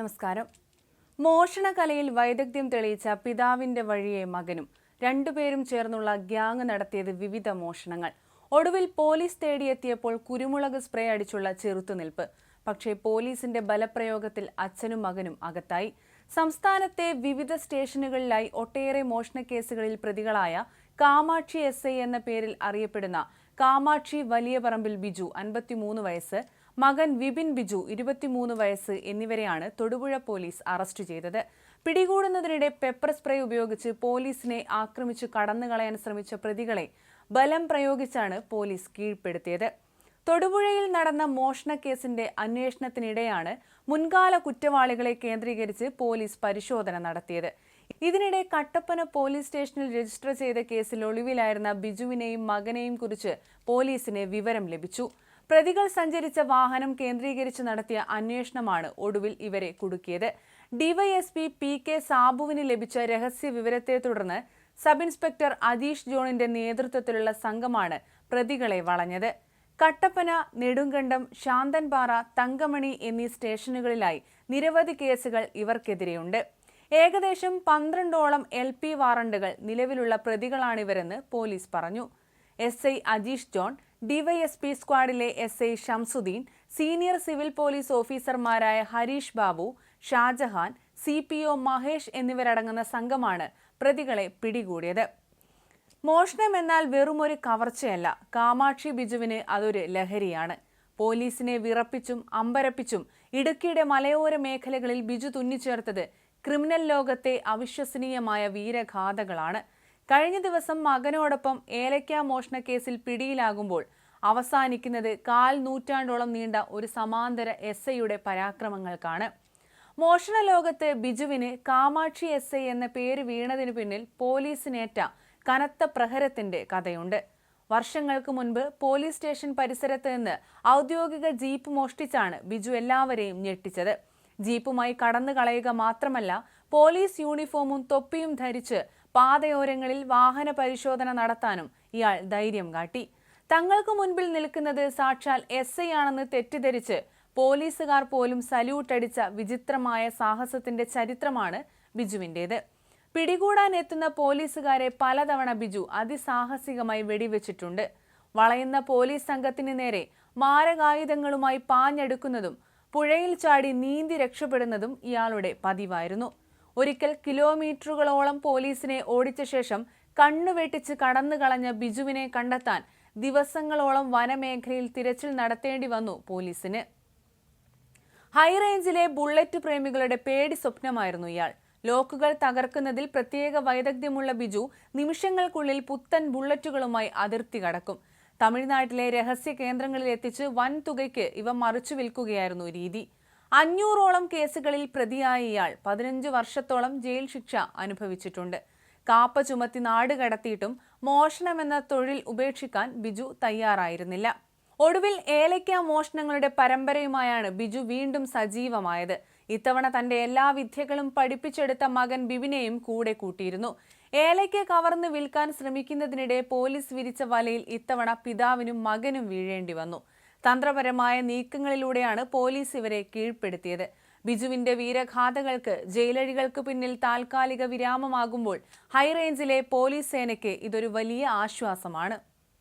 നമസ്കാരം. മോഷണകലയിൽ വൈദഗ്ധ്യം തെളിയിച്ച പിതാവിന്റെ വഴിയെ മകനും രണ്ടുപേരും ചേർന്നുള്ള ഗ്യാങ് നടത്തിയത് വിവിധ മോഷണങ്ങൾ. ഒടുവിൽ പോലീസ് തേടിയെത്തിയപ്പോൾ കുരുമുളക് സ്പ്രേ അടിച്ചുള്ള ചെറുത്തുനിൽപ്പ്. പക്ഷേ പോലീസിന്റെ ബലപ്രയോഗത്തിൽ അച്ഛനും മകനും അകത്തായി. സംസ്ഥാനത്തെ വിവിധ സ്റ്റേഷനുകളിലായി ഒട്ടേറെ മോഷണക്കേസുകളിൽ പ്രതികളായ കാമാക്ഷി എസ് എന്ന പേരിൽ അറിയപ്പെടുന്ന കാമാക്ഷി വലിയ പറമ്പിൽ ബിജു അൻപത്തിമൂന്ന് വയസ്സ് മകൻ വിപിൻ ബിജു ഇരുപത്തിമൂന്ന് വയസ്സ് എന്നിവരെയാണ് തൊടുപുഴ പോലീസ് അറസ്റ്റ് ചെയ്തത്. പിടികൂടുന്നതിനിടെ പെപ്പർ സ്പ്രേ ഉപയോഗിച്ച് പോലീസിനെ ആക്രമിച്ചു കടന്നുകളയാൻ ശ്രമിച്ച പ്രതികളെ ബലം പ്രയോഗിച്ചാണ് പോലീസ് കീഴ്പ്പെടുത്തിയത്. തൊടുപുഴയിൽ നടന്ന മോഷണ കേസിന്റെ അന്വേഷണത്തിനിടെയാണ് മുൻകാല കുറ്റവാളികളെ കേന്ദ്രീകരിച്ച് പോലീസ് പരിശോധന നടത്തിയത്. ഇതിനിടെ കട്ടപ്പന പോലീസ് സ്റ്റേഷനിൽ രജിസ്റ്റർ ചെയ്ത കേസിൽ ഒളിവിലായിരുന്ന ബിജുവിനെയും മകനെയും കുറിച്ച് പോലീസിന് വിവരം ലഭിച്ചു. പ്രതികൾ സഞ്ചരിച്ച വാഹനം കേന്ദ്രീകരിച്ച് നടത്തിയ അന്വേഷണമാണ് ഒടുവിൽ ഇവരെ കുടുക്കിയത്. ഡിവൈഎസ്പി പി കെ സാബുവിന് ലഭിച്ച രഹസ്യ വിവരത്തെ തുടർന്ന് സബ് ഇൻസ്പെക്ടർ അതീഷ് ജോണിന്റെ നേതൃത്വത്തിലുള്ള സംഘമാണ് പ്രതികളെ വളഞ്ഞത്. കട്ടപ്പന നെടുങ്കണ്ടം ശാന്തൻപാറ തങ്കമണി എന്നീ സ്റ്റേഷനുകളിലായി നിരവധി കേസുകൾ ഇവർക്കെതിരെയുണ്ട്. ഏകദേശം പന്ത്രണ്ടോളം എൽ പി വാറണ്ടുകൾ നിലവിലുള്ള പ്രതികളാണിവരെന്ന് പോലീസ് പറഞ്ഞു. S I Ajeesh John DYSP സ്ക്വാഡിലെ S I Shamsudheen senior civil police ഓഫീസർമാരായ Harish Babu Shajahan C P O Mahesh എന്നിവരടങ്ങുന്ന സംഘമാണ് പ്രതികളെ പിടികൂടിയത്. മോഷണം എന്നാൽ വെറുമൊരു കവർച്ചയല്ല. കാമാക്ഷി ബിജുവിന് അതൊരു ലഹരിയാണ്. പോലീസിനെ വിറപ്പിച്ചും അമ്പരപ്പിച്ചും ഇടുക്കിയുടെ മലയോര മേഖലകളിൽ ബിജു തുന്നിച്ചേർത്തത് ക്രിമിനൽ ലോകത്തെ അവിശ്വസനീയമായ വീരഗാഥകളാണ്. കഴിഞ്ഞ ദിവസം മകനോടൊപ്പം ഏലക്ക മോഷണ കേസിൽ പിടിയിലാകുമ്പോൾ അവസാനിക്കുന്നത് കാൽ നൂറ്റാണ്ടോളം നീണ്ട ഒരു സമാന്തര എസ് ഐയുടെ പരാക്രമങ്ങൾക്കാണ്. മോഷണ ലോകത്ത് ബിജുവിന് കാമാക്ഷി എസ് ഐ എന്ന പേര് വീണതിനു പിന്നിൽ പോലീസിനേറ്റ കനത്ത പ്രഹരത്തിന്റെ കഥയുണ്ട്. വർഷങ്ങൾക്ക് മുൻപ് പോലീസ് സ്റ്റേഷൻ പരിസരത്ത് നിന്ന് ഔദ്യോഗിക ജീപ്പ് മോഷ്ടിച്ചാണ് ബിജു എല്ലാവരെയും ഞെട്ടിച്ചത്. ജീപ്പുമായി കടന്നു കളയുക മാത്രമല്ല പോലീസ് യൂണിഫോമും തൊപ്പിയും ധരിച്ച് പാതയോരങ്ങളിൽ വാഹന പരിശോധന നടത്താനും ഇയാൾ ധൈര്യം കാട്ടി. തങ്ങൾക്ക് മുൻപിൽ നിൽക്കുന്നത് സാക്ഷാൽ എസ് ഐ ആണെന്ന് തെറ്റിദ്ധരിച്ച് പോലീസുകാർ പോലും സല്യൂട്ട് അടിച്ച വിചിത്രമായ സാഹസത്തിന്റെ ചരിത്രമാണ് ബിജുവിന്റേത് പിടികൂടാൻ എത്തുന്ന പോലീസുകാരെ പലതവണ ബിജു അതിസാഹസികമായി വെടിവെച്ചിട്ടുണ്ട്. വളയുന്ന പോലീസ് സംഘത്തിന് നേരെ മാരകായുധങ്ങളുമായി പാഞ്ഞെടുക്കുന്നതും പുഴയിൽ ചാടി നീന്തി രക്ഷപ്പെടുന്നതും ഇയാളുടെ പതിവായിരുന്നു. ഒരിക്കൽ കിലോമീറ്ററുകളോളം പോലീസിനെ ഓടിച്ച ശേഷം കണ്ണുവെട്ടിച്ച് കടന്നു കളഞ്ഞ ബിജുവിനെ കണ്ടെത്താൻ ദിവസങ്ങളോളം വനമേഖലയിൽ തിരച്ചിൽ നടത്തേണ്ടി വന്നു പോലീസിന്. ഹൈറേഞ്ചിലെ ബുള്ളറ്റ് പ്രേമികളുടെ പേടി സ്വപ്നമായിരുന്നു ഇയാൾ. ലോക്കുകൾ തകർക്കുന്നതിൽ പ്രത്യേക വൈദഗ്ധ്യമുള്ള ബിജു നിമിഷങ്ങൾക്കുള്ളിൽ പുത്തൻ ബുള്ളറ്റുകളുമായി അതിർത്തി കടക്കും. തമിഴ്നാട്ടിലെ രഹസ്യ കേന്ദ്രങ്ങളിൽ എത്തിച്ച് വൻ തുകയ്ക്ക് ഇവ മറിച്ചു വിൽക്കുകയായിരുന്നു രീതി. അഞ്ഞൂറോളം കേസുകളിൽ പ്രതിയായ ഇയാൾ പതിനഞ്ച് വർഷത്തോളം ജയിൽ ശിക്ഷ അനുഭവിച്ചിട്ടുണ്ട്. കാപ്പ ചുമത്തി നാട് കടത്തിയിട്ടും മോഷണമെന്ന തൊഴിൽ ഉപേക്ഷിക്കാൻ ബിജു തയ്യാറായിരുന്നില്ല. ഒടുവിൽ ഏലയ്ക്ക മോഷണങ്ങളുടെ പരമ്പരയുമായാണ് ബിജു വീണ്ടും സജീവമായത്. ഇത്തവണ തന്റെ എല്ലാ വിദ്യകളും പഠിപ്പിച്ചെടുത്ത മകൻ ബിബിനെയും കൂടെ കൂട്ടിയിരുന്നു. ഏലയ്ക്ക കവർന്ന് വിൽക്കാൻ ശ്രമിക്കുന്നതിനിടെ പോലീസ് വിരിച്ച വലയിൽ ഇത്തവണ പിതാവിനും മകനും വീഴേണ്ടി വന്നു. തന്ത്രപരമായ നീക്കങ്ങളിലൂടെയാണ് പോലീസ് ഇവരെ കീഴ്പ്പെടുത്തിയത്. ബിജുവിന്റെ വീരഗാഥകൾക്ക് ജയിലഴികൾക്ക് പിന്നിൽ താൽക്കാലിക വിരാമമാകുമ്പോൾ ഹൈറേഞ്ചിലെ പോലീസ് സേനയ്ക്ക് ഇതൊരു വലിയ ആശ്വാസമാണ്.